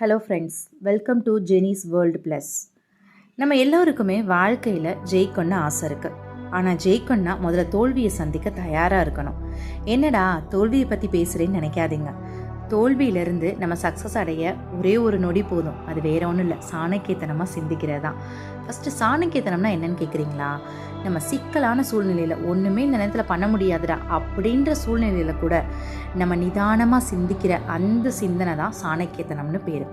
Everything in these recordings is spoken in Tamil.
Hello friends welcome to Jeni's world plus நம்ம எல்லோருக்குமே வாழ்க்கையில் ஜெயிக்கணும்னு ஆசை இருக்குது ஆனால் ஜெயிக்கணும்னா முதல்ல தோல்வியை சந்திக்க தயாராக இருக்கணும். என்னடா தோல்வியை பற்றி பேசுகிறேன்னு நினைக்காதீங்க. தோல்வியிலிருந்து நம்ம சக்ஸஸ் அடைய ஒரே ஒரு நொடி போதும். அது வேற ஒன்றும் இல்லை. சாணக்கியத்தனமாக சிந்திக்கிறது தான் ஃபஸ்ட்டு சாணக்கியத்தனம்னா என்னன்னு கேட்குறீங்களா நம்ம சிக்கலான சூழ்நிலையில் ஒன்றுமே இந்த நேரத்தில் பண்ண முடியாதுடா அப்படின்ற சூழ்நிலையில் கூட நம்ம நிதானமாக சிந்திக்கிற அந்த சிந்தனை தான் சாணக்கியத்தனம்னு பேர்.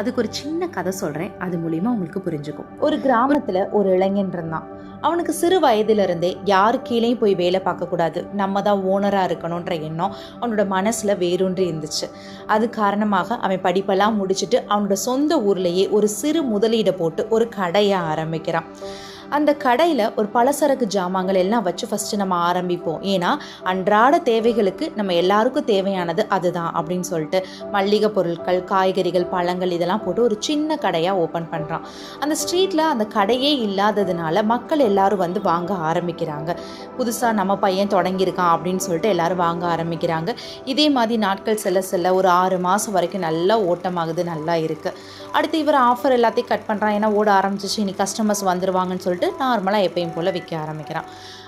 அதுக்கு ஒரு சின்ன கதை சொல்கிறேன் அது மூலிமா உங்களுக்கு புரிஞ்சுக்கும். ஒரு கிராமத்தில் ஒரு இளைஞன் இருந்தான். அவனுக்கு சிறு வயதிலிருந்தே யார் கீழேயும் போய் வேலை பார்க்கக்கூடாது. நம்ம தான் ஓனராக இருக்கணுன்ற எண்ணம் அவனோட மனசில் வேரூன்றி இருந்துச்சு. அது காரணமாக அவன் படிப்பெல்லாம் முடிச்சுட்டு அவனோட சொந்த ஊர்லேயே ஒரு சிறு முதலீடை போட்டு ஒரு கடையை ஆரம்பிக்கிறான். அந்த கடையில் ஒரு பலசரக்கு ஜாமான்கள் எல்லாம் வச்சு ஃபஸ்ட்டு நம்ம ஆரம்பிப்போம். ஏன்னா அன்றாட தேவைகளுக்கு நம்ம எல்லாருக்கும் தேவையானது அதுதான் அப்படின்னு சொல்லிட்டு மல்லிகை பொருட்கள் காய்கறிகள் பழங்கள் இதெல்லாம் போட்டு ஒரு சின்ன கடையாக ஓப்பன் பண்ணுறான் அந்த ஸ்ட்ரீட்டில் அந்த கடையே இல்லாததுனால மக்கள் எல்லாரும் வந்து வாங்க ஆரம்பிக்கிறாங்க. புதுசாக நம்ம பையன் தொடங்கியிருக்கான் அப்படின்னு சொல்லிட்டு எல்லாரும் வாங்க ஆரம்பிக்கிறாங்க. இதே மாதிரி நாட்கள் செல்ல செல்ல ஒரு ஆறு மாதம் வரைக்கும் நல்லா ஓட்டமாகுது நல்லா இருக்குது அடுத்து இவர் ஆஃபர் எல்லாத்தையும் கட் பண்ணுறான் ஏன்னா ஓட ஆரம்பிச்சிச்சு. இனி கஸ்டமர்ஸ் வந்துடுவாங்கன்னு சொல்லிட்டு நார்மலாக எப்பயும் போல் விற்க ஆரம்பிக்கிறான்.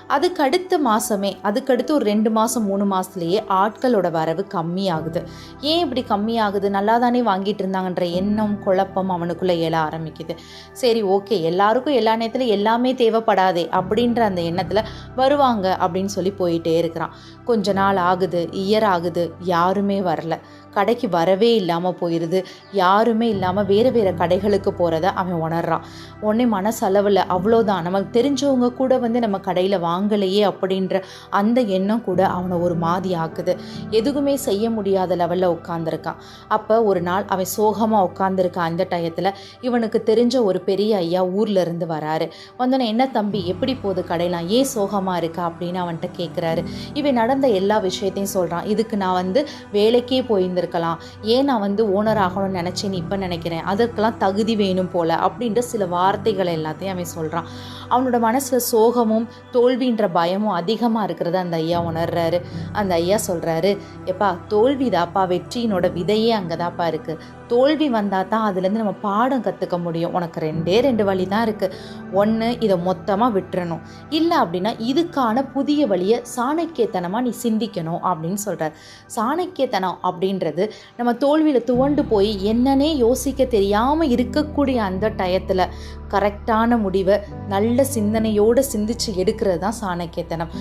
அதுக்கு அடுத்த மாதமே அதுக்கடுத்து ஒரு ரெண்டு மாதம் மூணு மாதத்துலேயே ஆட்களோட வரவு கம்மியாகுது. ஏன் இப்படி கம்மியாகுது? நல்லா தானே வாங்கிட்டு இருந்தாங்கன்ற எண்ணம் குழப்பம் அவனுக்குள்ளே எழ ஆரம்பிக்குது. சரி ஓகே எல்லாருக்கும் எல்லா நேரத்தில் எல்லாமே தேவைப்படாதே அப்படின்ற அந்த எண்ணத்தில் வருவாங்க அப்படின்னு சொல்லி போயிட்டே இருக்கிறான். கொஞ்ச நாள் ஆகுது இயர் ஆகுது யாருமே வரல. கடைக்கு வரவே இல்லாமல் போயிடுது யாருமே இல்லாமல் வேறு வேறு கடைகளுக்கு போகிறத அவன் உணர்றான். உடனே மனசளவில் அவ்வளோதான் நமக்கு தெரிஞ்சவங்க கூட வந்து நம்ம கடையில் வாங்கலையே அப்படின்ற அந்த எண்ணம் கூட அவனை ஒரு மாதிரி ஆக்குது. எதுவுமே செய்ய முடியாத லெவலில் உட்காந்துருக்கான் அப்போ ஒரு நாள் அவன் சோகமாக உட்காந்துருக்கான் அந்த டயத்தில். இவனுக்கு தெரிஞ்ச ஒரு பெரிய ஐயா ஊரில் இருந்து வராரு. வந்தோடனே என்ன தம்பி எப்படி போகுது கடையெல்லாம்? ஏன் சோகமாக இருக்கா? அப்படின்னு அவன்கிட்ட கேட்குறாரு இவன் நடந்த எல்லா விஷயத்தையும் சொல்கிறான் இதுக்கு நான் வந்து வேலைக்கே இருந்திருக்கலாம். ஏன் நான் வந்து ஓனர் ஆகணும்னு நினச்சேன்னு இப்போ நினைக்கிறேன். அதற்கெல்லாம் தகுதி வேணும் போல அப்படின்ற சில வார்த்தைகள் எல்லாத்தையும் அவன் சொல்கிறான் அவனோட மனசில் சோகமும் தோல்வின்ற பயமும் அதிகமாக இருக்கிறத அந்த ஐயா உணர்றாரு. அந்த ஐயா சொல்கிறாரு எப்பா தோல்விதாப்பா வெற்றியினோட விதையே அங்கே தாப்பா இருக்குது தோல்வி வந்தால் தான் அதுலேருந்து நம்ம பாடம் கற்றுக்க முடியும். உனக்கு ரெண்டே ரெண்டு வழி தான் இருக்குது ஒன்று இதை மொத்தமாக விட்டுறணும். இல்லை அப்படின்னா இதுக்கான புதிய வழியை சாணக்கியத்தனமாக நீ சிந்திக்கணும் அப்படின்னு சொல்கிறார் சாணக்கியத்தனம் அப்படின்றது நம்ம தோல்வியில் துவண்டு போய் என்னன்னே யோசிக்க தெரியாமல் இருக்கக்கூடிய அந்த டயத்தில் கரெக்டான முடிவை நல்ல சிந்தனையோடு சிந்திச்சு எடுக்கிறது தான் சாணக்கியத்தனம்.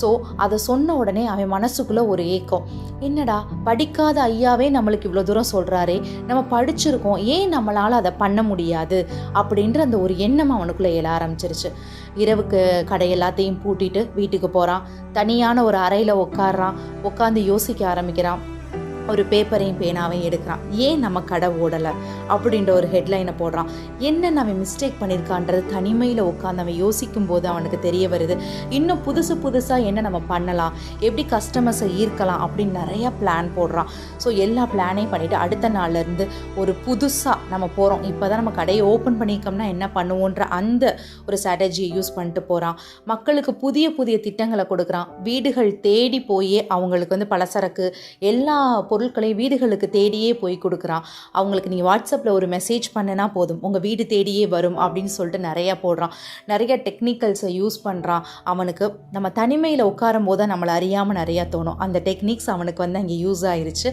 ஸோ அதை சொன்ன உடனே அவன் மனசுக்குள்ளே ஒரு ஏக்கம். என்னடா படிக்காத ஐயாவே நம்மளுக்கு இவ்வளோ தூரம் சொல்கிறாரே நம்ம படிச்சிருக்கோம் ஏன் நம்மளால் அதை பண்ண முடியாது? அப்படின்ற அந்த ஒரு எண்ணம் அவனுக்குள்ளே எழ ஆரம்பிச்சிருச்சு. இரவுக்கு கடை எல்லாத்தையும் பூட்டிட்டு வீட்டுக்கு போகிறான் தனியான ஒரு அறையில் உட்காடுறான் உட்காந்து யோசிக்க ஆரம்பிக்கிறான். ஒரு பேப்பரையும் பேனாவையும் எடுக்கிறான். ஏன் நம்ம கடை ஓடலை? அப்படின்ற ஒரு ஹெட்லைனை போடுறான். என்னென்ன அவன் மிஸ்டேக் பண்ணியிருக்கான்றது தனிமையில் உட்காந்து அவன் யோசிக்கும் போது அவனுக்கு தெரிய வருது. இன்னும் புதுசு புதுசாக என்ன நம்ம பண்ணலாம்? எப்படி கஸ்டமர்ஸை ஈர்க்கலாம்? அப்படின்னு நிறையா பிளான் போடுறான். ஸோ எல்லா பிளானையும் பண்ணிவிட்டு அடுத்த நாள்லேருந்து ஒரு புதுசாக நம்ம போகிறோம் இப்போ தான் நம்ம கடையை ஓப்பன் பண்ணியிருக்கோம்னா என்ன பண்ணுவோன்ற அந்த ஒரு ஸ்ட்ராட்டஜியை யூஸ் பண்ணிட்டு போகிறான் மக்களுக்கு புதிய புதிய திட்டங்களை கொடுக்குறான். வீடுகள் தேடி போய் அவங்களுக்கு வந்து பலசரக்கு எல்லா பொருள் பொருட்களை வீடுகளுக்கு தேடியே போய் கொடுக்குறான் அவங்களுக்கு நீங்கள் வாட்ஸ்அப்பில் ஒரு மெசேஜ் பண்ணனா போதும். உங்கள் வீடு தேடியே வரும் அப்படின்னு சொல்லிட்டு நிறையா போடுறான் நிறைய டெக்னிக்கல்ஸை யூஸ் பண்ணுறான் அவனுக்கு நம்ம தனிமையில் உட்காரும் போது நம்மளை அறியாமல் நிறையா தோணும். அந்த டெக்னிக்ஸ் அவனுக்கு வந்து அங்கே யூஸ் ஆயிருச்சு.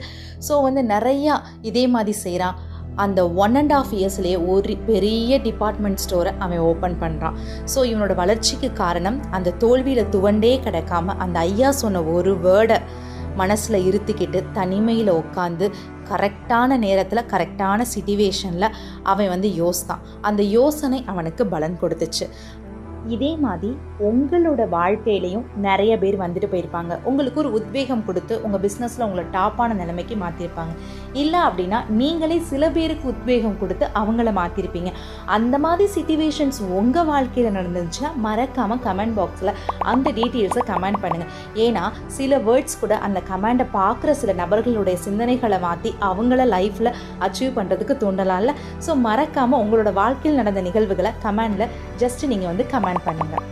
ஸோ வந்து நிறையா இதே மாதிரி செய்கிறான் அந்த ஒன் அண்ட் ஆஃப் இயர்ஸ்லேயே ஒரு பெரிய டிபார்ட்மெண்ட் ஸ்டோரை அவன் ஓப்பன் பண்ணுறான் ஸோ இவனோட வளர்ச்சிக்கு காரணம் அந்த தோல்வியில் துவண்டே கிடக்காம அந்த ஐயா சொன்ன ஒரு வேர்டை மனசில் இருத்திக்கிட்டு தனிமையில் உட்காந்து கரெக்டான நேரத்தில் கரெக்டான சிச்சுவேஷனில் அவன் வந்து யோசித்தான். அந்த யோசனை அவனுக்கு பலன் கொடுத்துச்சு. இதே மாதிரி உங்களோட வாழ்க்கையிலையும் நிறைய பேர் வந்துட்டு போயிருப்பாங்க. உங்களுக்கு ஒரு உத்வேகம் கொடுத்து உங்கள் பிஸ்னஸில் உங்களை டாப்பான நிலைமைக்கு மாற்றிருப்பாங்க இல்லை அப்படின்னா நீங்களே சில பேருக்கு உத்வேகம் கொடுத்து அவங்கள மாற்றிருப்பீங்க அந்த மாதிரி சுச்சுவேஷன்ஸ் உங்கள் வாழ்க்கையில் நடந்துச்சுன்னா மறக்காமல் கமெண்ட் பாக்ஸில் அந்த டீட்டெயில்ஸை கமெண்ட் பண்ணுங்கள் ஏன்னா சில வேர்ட்ஸ் கூட அந்த கமெண்டை பார்க்குற சில நபர்களுடைய சிந்தனைகளை மாற்றி அவங்கள லைஃப்பில் அச்சீவ் பண்ணுறதுக்கு தூண்டலாம்ல. ஸோ மறக்காமல் உங்களோட வாழ்க்கையில் நடந்த நிகழ்வுகளை கமெண்டில் ஜஸ்ட் நீங்கள் வந்து கமெண்ட் பண்ணுங்கள்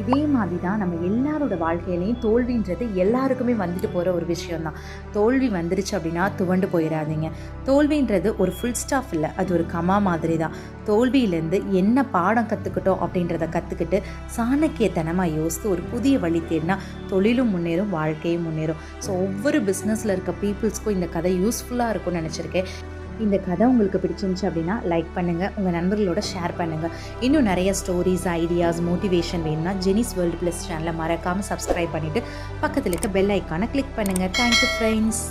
இதே மாதிரி தான் நம்ம எல்லாரோட வாழ்க்கையிலையும் தோல்வின்றது எல்லாருக்குமே வந்துட்டு போகிற ஒரு விஷயம்தான். தோல்வி வந்துருச்சு அப்படின்னா துவண்டு போயிடாதீங்க தோல்வின்றது ஒரு ஃபுல் ஸ்டாஃப் இல்லை அது ஒரு கமா மாதிரி தான் தோல்வியிலேருந்து என்ன பாடம் கற்றுக்கிட்டோம் அப்படின்றத கற்றுக்கிட்டு சாணக்கியத்தனமாக யோசித்து ஒரு புதிய வழி தேடினா தொழிலும் முன்னேறும் வாழ்க்கையும் முன்னேறும். ஸோ ஒவ்வொரு பிஸ்னஸில் இருக்க பீப்புள்ஸ்க்கும் இந்த கதை யூஸ்ஃபுல்லாக இருக்கும்னு நினச்சிருக்கேன். இந்த கதை உங்களுக்கு பிடிச்சிருந்துச்சு அப்படின்னா லைக் பண்ணுங்கள் உங்கள் நண்பர்களோட ஷேர் பண்ணுங்கள் இன்னும் நிறைய ஸ்டோரிஸ் ஐடியாஸ் மோட்டிவேஷன் வேணும்னா ஜெனிஸ் வேர்ல்டு ப்ளஸ் சேனலை மறக்காமல் சப்ஸ்கிரைப் பண்ணிவிட்டு பக்கத்தில் இருக்க பெல் ஐக்கானை கிளிக் பண்ணுங்கள் தேங்க்யூ ஃப்ரெண்ட்ஸ்